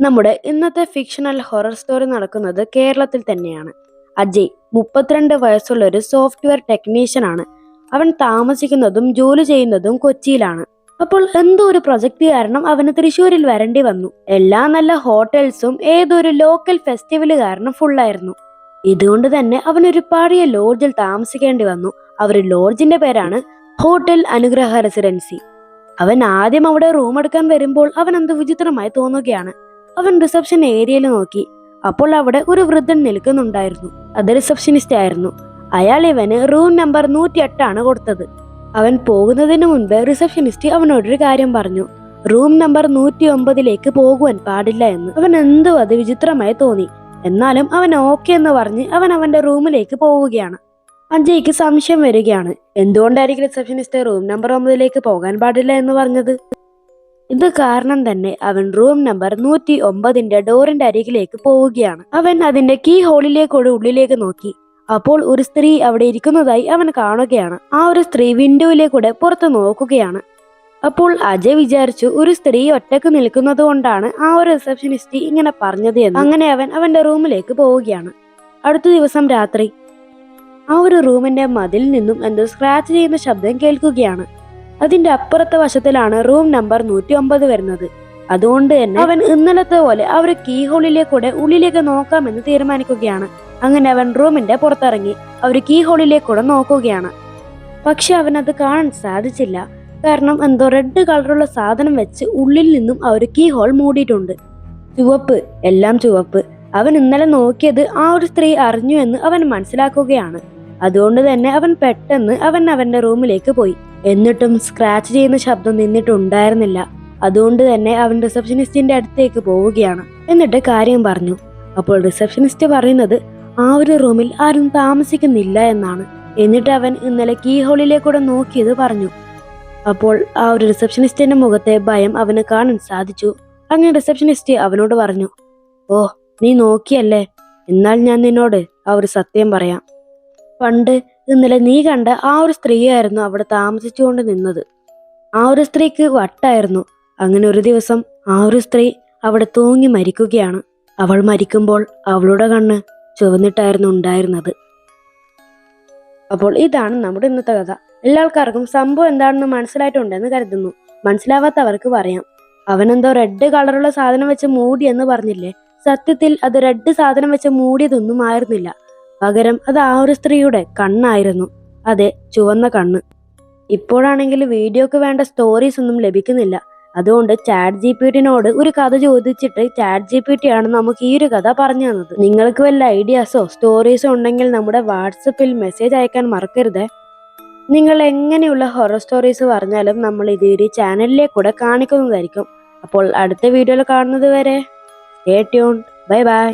നമ്മുടെ ഇന്നത്തെ fictional horror story നടക്കുന്നത് കേരളത്തിൽ തന്നെയാണ്. അജയ് മുപ്പത്തിരണ്ട് വയസ്സുള്ള ഒരു സോഫ്റ്റ്വെയർ ടെക്നീഷ്യൻ ആണ്. അവൻ താമസിക്കുന്നതും ജോലി ചെയ്യുന്നതും കൊച്ചിയിലാണ്. അപ്പോൾ എന്തോ ഒരു പ്രൊജക്ട് കാരണം അവന് തൃശ്ശൂരിൽ വരേണ്ടി വന്നു. എല്ലാ നല്ല ഹോട്ടൽസും ഏതൊരു ലോക്കൽ ഫെസ്റ്റിവൽ കാരണം ഫുള്ളായിരുന്നു ഇതുകൊണ്ട് തന്നെ അവൻ ഒരു പഴയ ലോഡ്ജിൽ താമസിക്കേണ്ടി വന്നു. അവർ ലോഡ്ജിന്റെ പേരാണ് ഹോട്ടൽ അനുഗ്രഹ റെസിഡൻസി. അവൻ ആദ്യം അവിടെ റൂം എടുക്കാൻ വരുമ്പോൾ അവൻ എന്ത് വിചിത്രമായി തോന്നുകയാണ്. അവൻ റിസപ്ഷൻ ഏരിയയിൽ നോക്കി. അപ്പോൾ അവിടെ ഒരു വൃദ്ധൻ നിൽക്കുന്നുണ്ടായിരുന്നു. അത് റിസപ്ഷനിസ്റ്റ് ആയിരുന്നു. അയാൾ ഇവന് റൂം നമ്പർ നൂറ്റി എട്ടാണ് കൊടുത്തത്. അവൻ പോകുന്നതിന് മുൻപ് റിസപ്ഷനിസ്റ്റ് അവനോടൊരു കാര്യം പറഞ്ഞു. റൂം നമ്പർ നൂറ്റി ഒമ്പതിലേക്ക് പോകുവാൻ പാടില്ല എന്ന്. അവൻ എന്തോ അത് വിചിത്രമായി തോന്നി. എന്നാലും അവൻ ഓക്കെ എന്ന് പറഞ്ഞ് അവൻ അവന്റെ റൂമിലേക്ക് പോവുകയാണ്. അജയ്ക്ക് സംശയം വരികയാണ്. എന്തുകൊണ്ടായിരിക്കും റിസപ്ഷനിസ്റ്റ് റൂം നമ്പർ ഒമ്പതിലേക്ക് പോകാൻ പാടില്ല എന്ന് പറഞ്ഞത്? ഇത് കാരണം തന്നെ അവൻ റൂം നമ്പർ നൂറ്റി ഒമ്പതിന്റെ ഡോറിന്റെ അരികിലേക്ക് പോവുകയാണ്. അവൻ അതിന്റെ കീ ഹോളിലേക്കൂടെ ഉള്ളിലേക്ക് നോക്കി. അപ്പോൾ ഒരു സ്ത്രീ അവിടെ ഇരിക്കുന്നതായി അവൻ കാണുകയാണ്. ആ ഒരു സ്ത്രീ വിൻഡോയിലേക്കൂടെ പുറത്ത് നോക്കുകയാണ്. അപ്പോൾ അജയ് വിചാരിച്ചു ഒരു സ്ത്രീ ഒറ്റയ്ക്ക് നിൽക്കുന്നത് കൊണ്ടാണ് ആ ഒരു റിസപ്ഷനിസ്റ്റ് ഇങ്ങനെ പറഞ്ഞത് എന്ന്. അങ്ങനെ അവൻ അവന്റെ റൂമിലേക്ക് പോവുകയാണ്. അടുത്ത ദിവസം രാത്രി. ആ ഒരു റൂമിന്റെ മതിൽ നിന്നും എന്തോ സ്ക്രാച്ച് ചെയ്യുന്ന ശബ്ദം കേൾക്കുകയാണ്. അതിന്റെ അപ്പുറത്തെ വശത്തിലാണ് റൂം നമ്പർ നൂറ്റി ഒമ്പത് വരുന്നത്. അതുകൊണ്ട് തന്നെ അവൻ ഇന്നലത്തെ പോലെ ഒരു കീ ഹോളിലേക്കൂടെ ഉള്ളിലേക്ക് നോക്കാമെന്ന് തീരുമാനിക്കുകയാണ്. അങ്ങനെ അവൻ റൂമിന്റെ പുറത്തിറങ്ങി അവർ കീ ഹോളിലേക്കൂടെ നോക്കുകയാണ്. പക്ഷെ അവൻ അത് കാണാൻ സാധിച്ചില്ല. കാരണം എന്തോ റെഡ് കളറുള്ള സാധനം വെച്ച് ഉള്ളിൽ നിന്നും ഒരു കീ ഹോൾ മൂടിയിട്ടുണ്ട്. ചുവപ്പ് എല്ലാം ചുവപ്പ്. അവൻ ഇന്നലെ നോക്കിയത് ആ ഒരു സ്ത്രീ അറിഞ്ഞു എന്ന് അവൻ മനസ്സിലാക്കുകയാണ്. അതുകൊണ്ട് തന്നെ അവൻ പെട്ടെന്ന് അവൻ അവന്റെ റൂമിലേക്ക് പോയി. എന്നിട്ടും സ്ക്രാച്ച് ചെയ്യുന്ന ശബ്ദം നിന്നിട്ടുണ്ടായിരുന്നില്ല. അതുകൊണ്ട് തന്നെ അവൻ റിസപ്ഷനിസ്റ്റിന്റെ അടുത്തേക്ക് പോവുകയാണ്. എന്നിട്ട് കാര്യം പറഞ്ഞു. അപ്പോൾ റിസപ്ഷനിസ്റ്റ് പറയുന്നത് ആ ഒരു റൂമിൽ ആരും താമസിക്കുന്നില്ല എന്നാണ്. എന്നിട്ട് അവൻ ഇന്നലെ കീ ഹോളിലേക്കൂടെ നോക്കിയത് പറഞ്ഞു. അപ്പോൾ ആ ഒരു റിസപ്ഷനിസ്റ്റിന്റെ മുഖത്തെ ഭയം അവന് കാണാൻ സാധിച്ചു. അങ്ങനെ റിസപ്ഷനിസ്റ്റ് അവനോട് പറഞ്ഞു ഓ നീ നോക്കിയല്ലേ? എന്നാൽ ഞാൻ നിന്നോട് ആ ഒരു സത്യം പറയാം. പണ്ട് ഇന്നലെ നീ കണ്ട ആ ഒരു സ്ത്രീയായിരുന്നു അവിടെ താമസിച്ചുകൊണ്ട് നിന്നത്. ആ ഒരു സ്ത്രീക്ക് വട്ടായിരുന്നു. അങ്ങനെ ഒരു ദിവസം ആ ഒരു സ്ത്രീ അവിടെ തൂങ്ങി മരിക്കുകയാണ്. അവൾ മരിക്കുമ്പോൾ അവളുടെ കണ്ണ് ചുവന്നിട്ടായിരുന്നു ഉണ്ടായിരുന്നത്. അപ്പോൾ ഇതാണ് നമ്മുടെ ഇന്നത്തെ കഥ. എല്ലാ ആൾക്കാർക്കും സംഭവം എന്താണെന്ന് മനസ്സിലായിട്ടുണ്ടെന്ന് കരുതുന്നു. മനസ്സിലാവാത്തവർക്ക് പറയാം. അവനെന്തോ റെഡ് കളറുള്ള സാധനം വെച്ച് മൂടി എന്ന് പറഞ്ഞില്ലേ? സത്യത്തിൽ അത് റെഡ് സാധനം വെച്ച് മൂടിയതൊന്നും ആയിരുന്നില്ല. പകരം അത് ആ ഒരു സ്ത്രീയുടെ കണ്ണായിരുന്നു. അതെ ചുവന്ന കണ്ണ്. ഇപ്പോഴാണെങ്കിൽ വീഡിയോക്ക് വേണ്ട സ്റ്റോറീസ് ഒന്നും ലഭിക്കുന്നില്ല. അതുകൊണ്ട് ചാറ്റ് ജി പി ടിനോട് ഒരു കഥ ചോദിച്ചിട്ട് ചാറ്റ് ജി പി ടി ആണ് നമുക്ക് ഈ ഒരു കഥ പറഞ്ഞു തന്നത്. നിങ്ങൾക്ക് വല്ല ഐഡിയാസോ സ്റ്റോറീസോ ഉണ്ടെങ്കിൽ നമ്മുടെ വാട്സപ്പിൽ മെസ്സേജ് അയക്കാൻ മറക്കരുത്. നിങ്ങൾ എങ്ങനെയുള്ള ഹൊറർ സ്റ്റോറീസ് പറഞ്ഞാലും നമ്മൾ ഇത് ചാനലിലെ കൂടെ കാണിക്കുന്നതായിരിക്കും. അപ്പോൾ അടുത്ത വീഡിയോയിൽ കാണുന്നത് വരെ സ്റ്റേ ട്യൂൺ ബൈ ബൈ